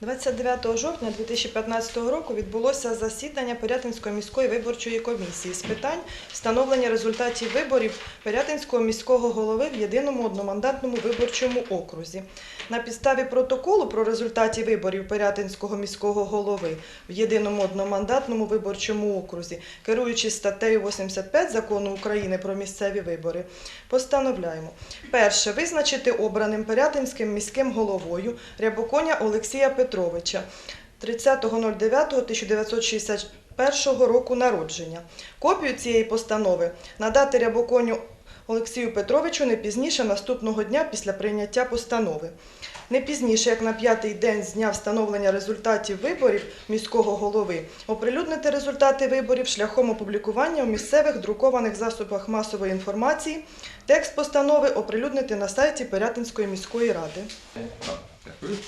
29 жовтня 2015 року відбулося засідання Пирятинської міської виборчої комісії з питань встановлення результатів виборів Пирятинського міського голови в єдиному одномандатному виборчому окрузі. На підставі протоколу про результаті виборів Пирятинського міського голови в єдиному одномандатному виборчому окрузі, керуючись статтею 85 закону України про місцеві вибори, постановляємо перше визначити обраним Пирятинським міським головою Рябоконя Олексія Петровича 30.09.1961 року народження. Копію цієї постанови надати Рябоконю Олексію Петровичу не пізніше наступного дня після прийняття постанови. Не пізніше, як на п'ятий день з дня встановлення результатів виборів міського голови, оприлюднити результати виборів шляхом опублікування у місцевих друкованих засобах масової інформації. Текст постанови оприлюднити на сайті Пирятинської міської ради. Дякую.